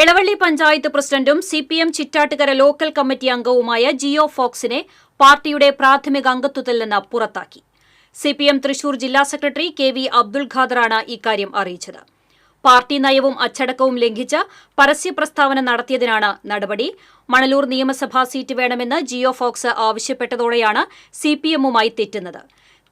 എളവള്ളി പഞ്ചായത്ത് പ്രസിഡന്റും C P M Chittattukara local committee അംഗവുമായ ജിയോ ഫോക്സിനെ പാർട്ടിയുടെ പ്രാഥമിക അംഗത്വത്തിൽ നിന്ന് പുറത്താക്കി. സി പി എം തൃശൂർ ജില്ലാ സെക്രട്ടറി കെ വി അബ്ദുൾ ഖാദറാണ് ഇക്കാര്യം അറിയിച്ചത്. പാർട്ടി നയവും അച്ചടക്കവും ലംഘിച്ച് പരസ്യ പ്രസ്താവന നടത്തിയതിനാണ് നടപടി. മണലൂർ നിയമസഭാ സീറ്റ് വേണമെന്ന് ജിയോ ഫോക്സ് ആവശ്യപ്പെട്ടതോടെയാണ് സി പി എമ്മുമായി തെറ്റുന്നത്.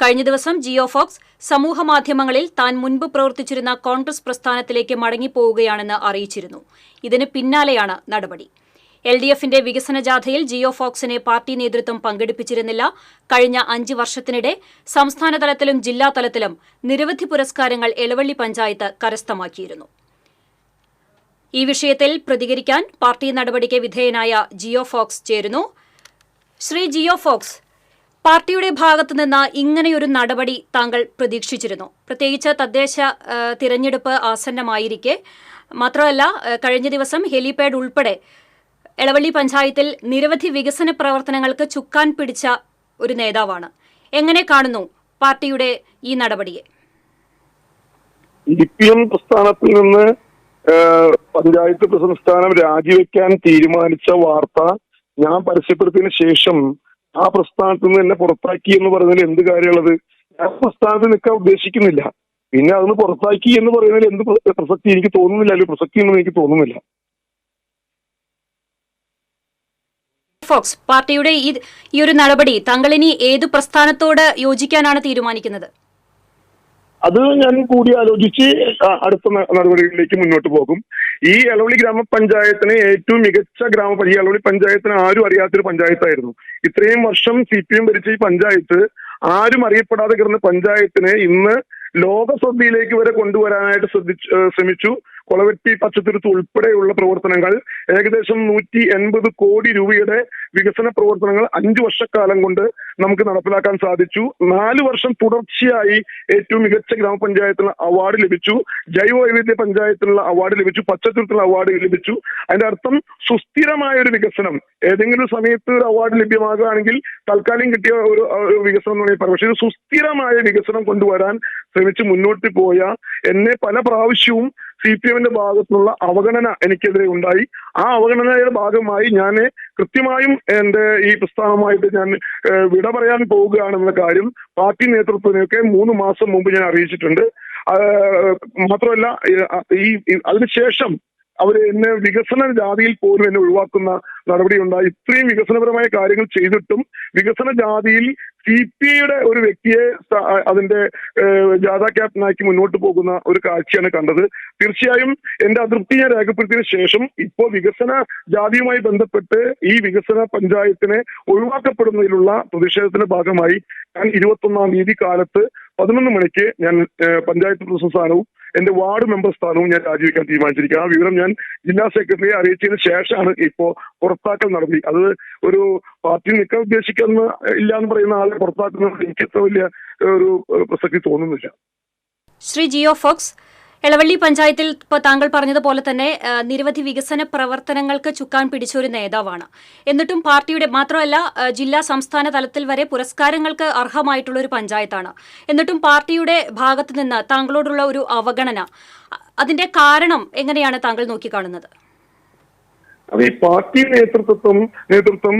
കഴിഞ്ഞ ദിവസം ജിയോ ഫോക്സ് സമൂഹമാധ്യമങ്ങളിൽ താൻ മുൻപ് പ്രവർത്തിച്ചിരുന്ന കോൺഗ്രസ് പ്രസ്ഥാനത്തിലേക്ക് മടങ്ങിപ്പോവുകയാണെന്ന് അറിയിച്ചിരുന്നു. ഇതിന് പിന്നാലെയാണ് നടപടി. എൽ ഡി എഫിന്റെ വികസന ജാഥയിൽ ജിയോ ഫോക്സിനെ പാർട്ടി നേതൃത്വം പങ്കെടുപ്പിച്ചിരുന്നില്ല. കഴിഞ്ഞ അഞ്ച് വർഷത്തിനിടെ സംസ്ഥാനതലത്തിലും ജില്ലാതലത്തിലും ജില്ലാ തലത്തിലും നിരവധി പുരസ്കാരങ്ങൾ എളവള്ളി പഞ്ചായത്ത് കരസ്ഥമാക്കിയിരുന്നു. ഈ വിഷയത്തിൽ പ്രതികരിക്കാൻ പാർട്ടി നടപടിക്ക് വിധേയനായ ജിയോ ഫോക്സ് ചേരുന്നു. ശ്രീ ജിയോ ഫോക്സ് പാർട്ടിയുടെ ഭാഗത്തു നിന്ന് ഇങ്ങനെയൊരു നടപടി താങ്കൾ പ്രതീക്ഷിച്ചിരുന്നു. പ്രത്യേകിച്ച് തദ്ദേശ തിരഞ്ഞെടുപ്പ് ആസന്നമായിരിക്കെ. മാത്രമല്ല കഴിഞ്ഞ ദിവസം ഹെലിപാഡ് ഉൾപ്പെടെ എളവള്ളി പഞ്ചായത്തിൽ നിരവധി വികസന പ്രവർത്തനങ്ങൾക്ക് ചുക്കാൻ പിടിച്ച ഒരു നേതാവാണ്. എങ്ങനെ കാണുന്നു പാർട്ടിയുടെ ഈ നടപടിയെ? സി പി എം പ്രസ്ഥാനത്തിൽ നിന്ന് പഞ്ചായത്ത് പ്രസിഡന്റ് സ്ഥാനം രാജിവെക്കാൻ തീരുമാനിച്ച വാർത്ത ഞാൻ പരസ്യപ്പെടുത്തിയതിനു ശേഷം ആ പ്രസ്ഥാനത്ത് നിന്ന് എന്നെ പുറത്താക്കി എന്ന് പറയുന്നതിൽ എന്ത് കാര്യമുള്ളത്? ഞാൻ പ്രസ്ഥാനത്ത് നിൽക്കാൻ ഉദ്ദേശിക്കുന്നില്ല. പിന്നെ അതൊന്ന് പുറത്താക്കി എന്ന് പറയുന്നതിൽ എന്ത് പ്രസക്തി എനിക്ക് തോന്നുന്നില്ല അല്ലെങ്കിൽ പ്രസക്തി ഒന്നും എനിക്ക് തോന്നുന്നില്ല. ഫോക്സ് പാർട്ടിയുടെ ഈ ഒരു നടപടി താങ്കൾ ഇനി ഏത് പ്രസ്ഥാനത്തോട് യോജിക്കാനാണ് തീരുമാനിക്കുന്നത്? അത് ഞാൻ കൂടി ആലോചിച്ച് അടുത്ത നടപടികളിലേക്ക് മുന്നോട്ട് പോകും. ഈ എളവള്ളി ഗ്രാമപഞ്ചായത്തിന് ഏറ്റവും മികച്ച ഗ്രാമ ഈ എളവള്ളി പഞ്ചായത്തിന് ആരും അറിയാത്തൊരു പഞ്ചായത്തായിരുന്നു. ഇത്രയും വർഷം സി പി എം ഭരിച്ച ഈ പഞ്ചായത്ത് ആരും അറിയപ്പെടാതെ കിടന്ന പഞ്ചായത്തിനെ ഇന്ന് ലോകശ്രദ്ധയിലേക്ക് വരെ കൊണ്ടുവരാനായിട്ട് ശ്രദ്ധിച്ചു ശ്രമിച്ചു. കൊളവെട്ടി പച്ചത്തുരുത്ത് ഉൾപ്പെടെയുള്ള പ്രവർത്തനങ്ങൾ ഏകദേശം നൂറ്റി എൺപത് കോടി രൂപയുടെ വികസന പ്രവർത്തനങ്ങൾ അഞ്ചു വർഷക്കാലം കൊണ്ട് നമുക്ക് നടപ്പിലാക്കാൻ സാധിച്ചു. നാല് വർഷം തുടർച്ചയായി ഏറ്റവും മികച്ച ഗ്രാമപഞ്ചായത്തിനുള്ള അവാർഡ് ലഭിച്ചു. ജൈവ വൈവിധ്യ പഞ്ചായത്തിനുള്ള അവാർഡ് ലഭിച്ചു. പച്ചത്തുരുത്തിനുള്ള അവാർഡ് ലഭിച്ചു. അതിന്റെ അർത്ഥം സുസ്ഥിരമായ ഒരു വികസനം. ഏതെങ്കിലും സമയത്ത് ഒരു അവാർഡ് ലഭ്യമാകുകയാണെങ്കിൽ തൽക്കാലം കിട്ടിയ ഒരു വികസനം എന്ന് പറയുന്നത് പക്ഷേ സുസ്ഥിരമായ വികസനം കൊണ്ടുവരാൻ ശ്രമിച്ച് മുന്നോട്ട് പോയ എന്നെ പല പ്രാവശ്യവും സി പി എമ്മിന്റെ ഭാഗത്തുനിന്നുള്ള അവഗണന എനിക്കെതിരെ ഉണ്ടായി. ആ അവഗണനയുടെ ഭാഗമായി ഞാൻ കൃത്യമായും എന്റെ ഈ പ്രസ്ഥാനമായിട്ട് ഞാൻ വിട പറയാൻ പോവുകയാണെന്ന കാര്യം പാർട്ടി നേതൃത്വത്തിനൊക്കെ മൂന്ന് മാസം മുമ്പ് ഞാൻ അറിയിച്ചിട്ടുണ്ട്. മാത്രമല്ല ഈ- അതിനുശേഷം അവർ എന്നെ വികസന ജാതിയിൽ പോലും എന്നെ ഒഴിവാക്കുന്ന നടപടി ഉണ്ടായി ഇത്രയും വികസനപരമായ കാര്യങ്ങൾ ചെയ്തിട്ടും വികസന ജാതിയിൽ സി പി ഐയുടെ ഒരു വ്യക്തിയെ അതിന്റെ ജാഥ ക്യാപ്റ്റനാക്കി മുന്നോട്ട് പോകുന്ന ഒരു കാഴ്ചയാണ് കണ്ടത്. തീർച്ചയായും എന്റെ അതൃപ്തി ഞാൻ രേഖപ്പെടുത്തിയതിനു ശേഷം ഇപ്പോൾ വികസന ജാതിയുമായി ബന്ധപ്പെട്ട് ഈ വികസന പഞ്ചായത്തിനെ ഒഴിവാക്കപ്പെടുന്നതിലുള്ള പ്രതിഷേധത്തിന്റെ ഭാഗമായി ഞാൻ ഇരുപത്തൊന്നാം തീയതി കാലത്ത് പതിനൊന്ന് മണിക്ക് ഞാൻ പഞ്ചായത്ത് പ്രസിഡന്റ് സ്ഥാനവും എന്റെ വാർഡ് മെമ്പർ സ്ഥാനവും ഞാൻ രാജിവെക്കാൻ തീരുമാനിച്ചിരിക്കുക ആ വിവരം ഞാൻ ജില്ലാ സെക്രട്ടറിയെ അറിയിച്ചതിന് ശേഷമാണ് ഇപ്പോ പുറത്താക്കൽ നടത്തി. അത് ഒരു പാർട്ടി നിൽക്കാൻ ഉദ്ദേശിക്കുന്ന ഇല്ല എന്ന് പറയുന്ന ആളെ പുറത്താക്കുന്നത് എനിക്ക് വലിയ ഒരു പ്രസക്തി തോന്നുന്നില്ല. ശ്രീ ജിയോ ഫോക്സ് എളവള്ളി പഞ്ചായത്തിൽ ഇപ്പോൾ താങ്കൾ പറഞ്ഞതുപോലെ തന്നെ നിരവധി വികസന പ്രവർത്തനങ്ങൾക്ക് ചുക്കാൻ പിടിച്ച ഒരു നേതാവാണ്. എന്നിട്ടും പാർട്ടിയുടെ മാത്രമല്ല ജില്ലാ സംസ്ഥാന തലത്തിൽ വരെ പുരസ്കാരങ്ങൾക്ക് അർഹമായിട്ടുള്ള ഒരു പഞ്ചായത്താണ്. എന്നിട്ടും പാർട്ടിയുടെ ഭാഗത്തു നിന്ന് താങ്കളോടുള്ള ഒരു അവഗണന അതിന്റെ കാരണം എങ്ങനെയാണ് താങ്കൾ നോക്കിക്കാണുന്നത്? അതെ പാർട്ടി നേതൃത്വം നേതൃത്വം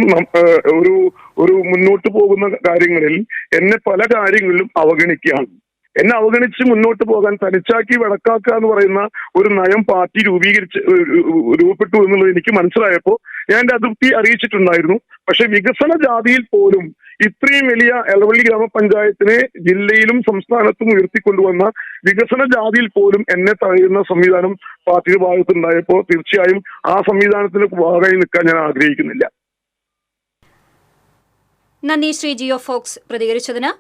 ഒരു ഒരു മുന്നോട്ട് പോകുന്ന കാര്യങ്ങളിൽ എന്നെ പല കാര്യങ്ങളിലും അവഗണിക്കുകയാണ്. എന്നെ അവഗണിച്ച് മുന്നോട്ട് പോകാൻ തനിച്ചാക്കി വിളക്കാക്കുക എന്ന് പറയുന്ന ഒരു നയം പാർട്ടി രൂപീകരിച്ച് രൂപപ്പെട്ടു എന്നുള്ളത് എനിക്ക് മനസ്സിലായപ്പോൾ ഞാൻ എന്റെ അതൃപ്തി അറിയിച്ചിട്ടുണ്ടായിരുന്നു. പക്ഷെ വികസന ജാതിയിൽ പോലും ഇത്രയും വലിയ എളവള്ളി ഗ്രാമപഞ്ചായത്തിനെ ജില്ലയിലും സംസ്ഥാനത്തും ഉയർത്തിക്കൊണ്ടുവന്ന വികസന ജാതിയിൽ പോലും എന്നെ തഴയുന്ന സംവിധാനം പാർട്ടിയുടെ ഭാഗത്തുണ്ടായപ്പോൾ തീർച്ചയായും ആ സംവിധാനത്തിന് ഭാഗമായി നിൽക്കാൻ ഞാൻ ആഗ്രഹിക്കുന്നില്ല. നന്ദി ശ്രീ ജിയോ ഫോക്സ് പ്രതികരിച്ചതിന്